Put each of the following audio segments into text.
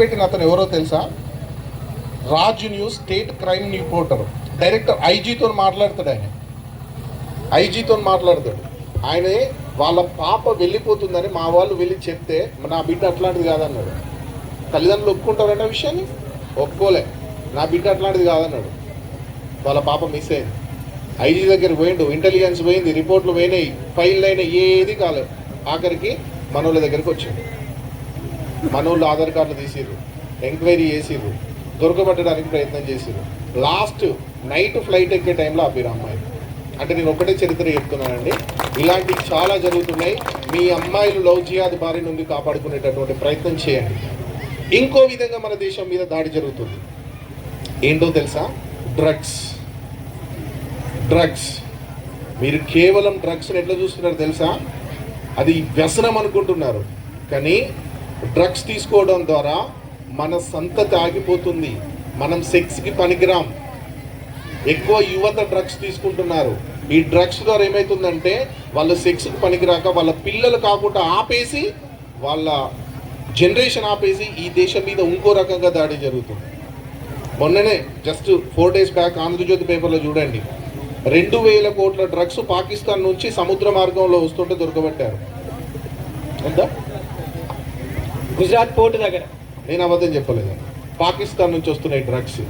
పెట్టిన అతను ఎవరో తెలుసా? Raj news state crime reporter. Director ఐజీతో మాట్లాడతాడు ఆయన. ఐజీతో మాట్లాడతాడు. ఆయనే వాళ్ళ పాప వెళ్ళిపోతుందని మా వాళ్ళు వెళ్ళి చెప్తే నా బిడ్డ అట్లాంటిది కాదన్నాడు. తల్లిదండ్రులు ఒప్పుకుంటారన్న విషయాన్ని? ఒప్పుకోలే. నా బిడ్డ అట్లాంటిది కాదన్నాడు. వాళ్ళ పాప మిస్ అయింది. ఐజీ దగ్గర పోయిండు. ఇంటెలిజెన్స్ పోయింది. రిపోర్ట్లు పోయినాయి. ఫైల్ అయినాయి ఏది కాలేదు. ఆఖరికి మనోళ్ళ దగ్గరికి వచ్చిండు. మనోళ్ళు ఆధార్ కార్డులు తీసిర్రు ఎంక్వైరీ చేసిర్రు దొరకబట్టడానికి ప్రయత్నం చేసిర్రు. లాస్ట్ నైట్ ఫ్లైట్ ఎక్కే టైంలో ఆపిరు అమ్మాయి. అంటే నేను ఒకటే చరిత్ర చెప్తున్నానండి. ఇలాంటివి చాలా జరుగుతున్నాయి. మీ అమ్మాయిలు లవ్ జియాద్ బారి నుండి కాపాడుకునేటటువంటి ప్రయత్నం చేయండి. ఇంకో విధంగా మన దేశం మీద దాడి జరుగుతుంది. ఏంటో తెలుసా? డ్రగ్స్. డ్రగ్స్. మీరు కేవలం డ్రగ్స్ని ఎట్లా చూస్తున్నారు తెలుసా? అది వ్యసనం అనుకుంటున్నారు. కానీ డ్రగ్స్ తీసుకోవడం ద్వారా మన సంతతి ఆగిపోతుంది మనం సెక్స్కి పనికిరాం. ఎక్కువ యువత డ్రగ్స్ తీసుకుంటున్నారు. ఈ డ్రగ్స్ ద్వారా ఏమవుతుందంటే వాళ్ళ సెక్స్కి పనికిరాక వాళ్ళ పిల్లలు కాకుండా ఆపేసి వాళ్ళ జనరేషన్ ఆపేసి ఈ దేశం మీద ఇంకో రకంగా దాడి జరుగుతుంది. మొన్ననే just four days back Andhrajyothi పేపర్లో చూడండి. రెండు వేల కోట్ల డ్రగ్స్ పాకిస్తాన్ నుంచి సముద్ర మార్గంలో వస్తుంటే దొరకబట్టారు. ఎంత? గుజరాత్ పోర్టు దగ్గర. నేను అబద్ధం చెప్పలేదు. పాకిస్తాన్ నుంచి వస్తున్నాయి డ్రగ్స్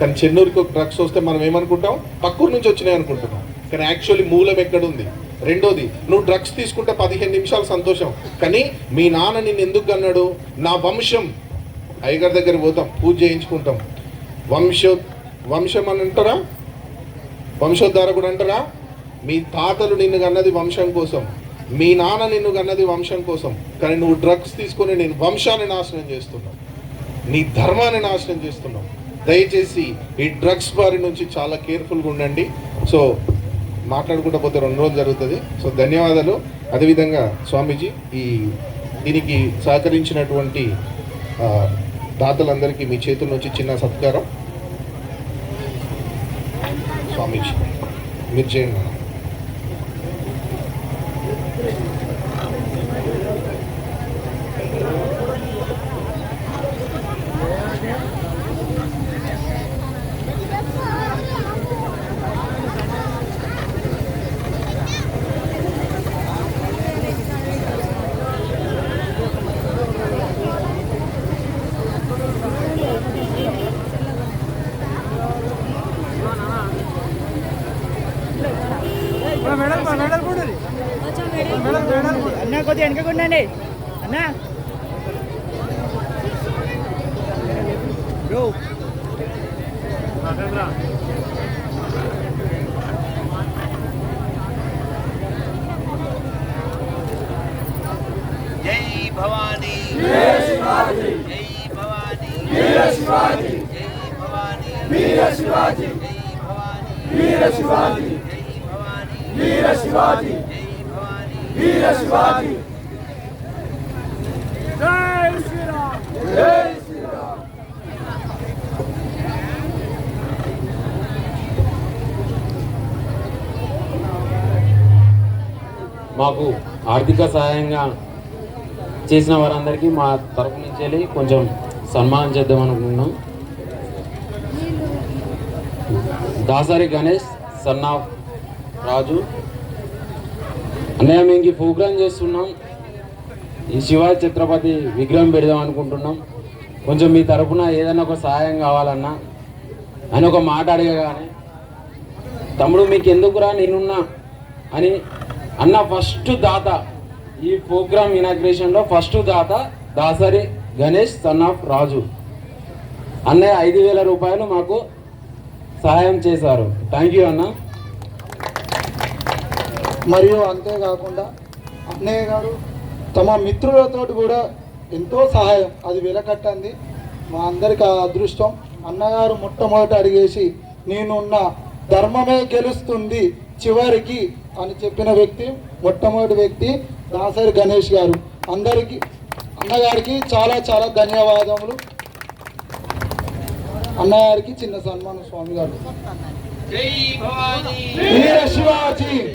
కానీ చెన్నూరుకు డ్రగ్స్ వస్తే మనం ఏమనుకుంటాం? పక్కూరు నుంచి వచ్చినాయి అనుకుంటున్నాం. కానీ యాక్చువల్లీ మూలం ఎక్కడుంది? రెండోది నువ్వు డ్రగ్స్ తీసుకుంటే పదిహేను నిమిషాలు సంతోషం. కానీ మీ నాన్న నిన్ను ఎందుకు అన్నాడు నా వంశం. అయ్యగారి దగ్గర పోతాం పూజ చేయించుకుంటాం. వంశో వంశం అని అంటారా? వంశోద్ధారకుడు అంటారా? మీ తాతలు నిన్ను కన్నది వంశం కోసం. మీ నాన్న నిన్ను కన్నది వంశం కోసం కానీ నువ్వు డ్రగ్స్ తీసుకొని నేను వంశాన్ని నాశనం చేస్తున్నావు. నీ ధర్మాన్ని నాశనం చేస్తున్నావు. దయచేసి ఈ డ్రగ్స్ బారి నుంచి చాలా కేర్ఫుల్గా ఉండండి. సో మాట్లాడుకుంటూ పోతే రెండు రోజులు జరుగుతుంది. సో ధన్యవాదాలు. అదేవిధంగా స్వామీజీ ఈ దీనికి సహకరించినటువంటి దాతలందరికీ మీ చేతుల నుంచి చిన్న సత్కారం. స్వామీజీ మీరు చేయండి. అన్న కొద్దిగా వెనకకుండండి అన్న. బ్రో జై భవానీ. జై భవానీ. జై భవానీ. జై భవానీ. వీర శివాజీ. జై భవానీ జై మాకు ఆర్థిక సహాయంగా చేసిన వారందరికీ మా తరపు నుంచి వెళ్ళి కొంచెం సన్మానం చేద్దాం అనుకుంటున్నాం. Dasari Ganesh son of Raju. అన్నయ్య మేము ఈ ప్రోగ్రామ్ చేస్తున్నాం. ఈ శివాజీ ఛత్రపతి విగ్రహం పెడదాం అనుకుంటున్నాం. కొంచెం మీ తరఫున ఏదైనా ఒక సహాయం కావాలన్నా అని ఒక మాట అడగగానే తమ్ముడు మీకు ఎందుకురా నేనున్నా? అని అన్న ఫస్ట్ దాత ఈ ప్రోగ్రామ్ ఇనాగ్రేషన్లో ఫస్ట్ దాత దాసరి గణేష్ సన్ ఆఫ్ రాజు. అన్నయ్య ఐదు వేల రూపాయలు మాకు సహాయం చేశారు. థ్యాంక్ యూ అన్న. మరియు అంతేకాకుండా అన్నయ్య గారు తమ మిత్రులతో కూడా ఎంతో సహాయం. అది వెలకట్టంది. మా అందరికి ఆ అదృష్టం. అన్నగారు మొట్టమొదట అడిగేసి నేనున్న ధర్మమే గెలుస్తుంది చివరికి అని చెప్పిన వ్యక్తి మొట్టమొదటి వ్యక్తి దాసరి గణేష్ గారు. అందరికీ అన్నగారికి చాలా చాలా ధన్యవాదములు. అన్నగారికి చిన్న సన్మానం స్వామి గారు. వీర శివాజీ.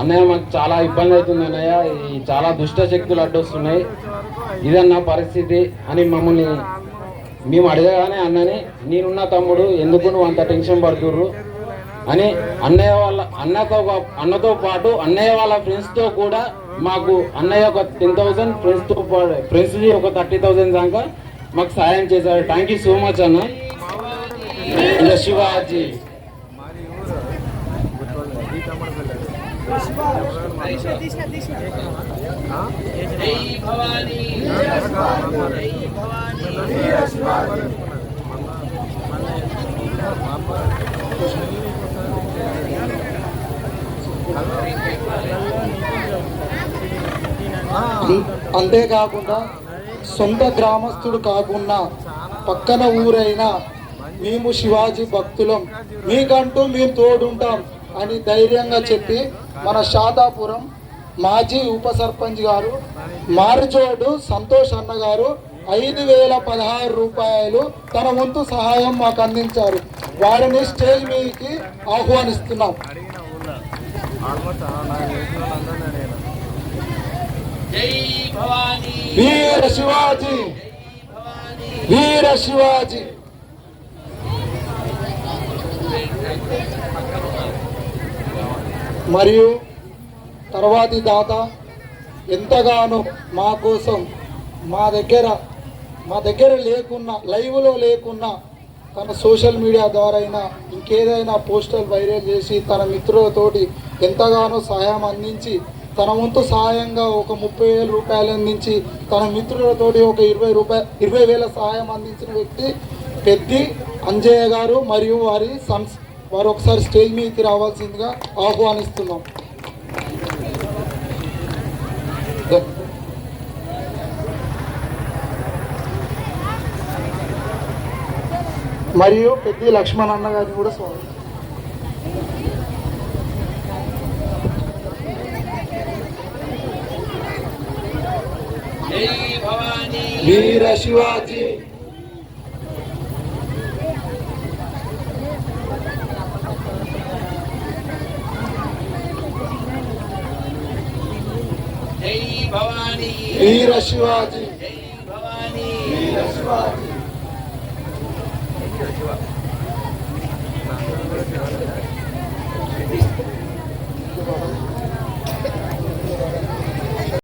అన్నయ్య మాకు చాలా ఇబ్బంది అవుతుంది అన్నయ్య. ఈ చాలా దుష్ట శక్తులు అడ్డొస్తున్నాయి. ఇదన్న పరిస్థితి అని మమ్మల్ని మేము అడగగానే అన్నని నేనున్న తమ్ముడు ఎందుకు నువ్వు అంత టెన్షన్ పడుతుర్రు? అని అన్నయ్య వాళ్ళ అన్నతో అన్నతో పాటు అన్నయ్య వాళ్ళ ఫ్రెండ్స్తో కూడా మాకు అన్నయ్య ఒక టెన్ థౌసండ్ ఫ్రెండ్స్తో ఫ్రెండ్స్ ఒక థర్టీ థౌసండ్ దాకా మాకు సాయం చేశారు. థ్యాంక్ యూ సో మచ్ అన్న. శివాజీ తీసిన తీసిన జై భవానీ జై భవానీ అం- అంతేకాకుండా సొంత గ్రామస్తుడు కాకుండా పక్కన ఊరైనా మేము శివాజీ భక్తులం. మీకంటూ మేము తోడుంటాం అని ధైర్యంగా చెప్పి మన షాదాపురం మాజీ ఉప సర్పంచ్ గారు మారిచోడు సంతోష్ అన్న గారు ఐదు వేల పదహారు రూపాయలు తన వంతు సహాయం మాకు అందించారు. వారిని స్టేజ్ మీదకి ఆహ్వానిస్తున్నాం. వీర శివాజీ వీర శివాజీ. మరియు తర్వాతి దాత ఎంతగానో మా కోసం మా దగ్గర మా దగ్గర లేకున్నా లైవ్లో లేకున్నా తన సోషల్ మీడియా ద్వారా అయినా ఇంకేదైనా పోస్టర్ వైరల్ చేసి తన మిత్రులతోటి ఎంతగానో సహాయం అందించి తన వంతు సహాయంగా ఒక ముప్పై వేల రూపాయలు అందించి తన మిత్రులతోటి ఒక ఇరవై రూపాయ ఇరవై వేల సహాయం అందించిన వ్యక్తి పెద్ది అంజయ్య గారు మరియు వారి సంస్ వారు ఒకసారి స్టేజ్ మీదకి రావాల్సిందిగా ఆహ్వానిస్తున్నాం. మరియు పెద్ది లక్ష్మణ్ అన్న గారిని కూడా స్వాగతం. వీర శివాజీ. ಭವಾನಿ ವೀರ ಶಿವಾಜಿ ಭವಾನಿ ವೀರ ಶಿವಾಜಿ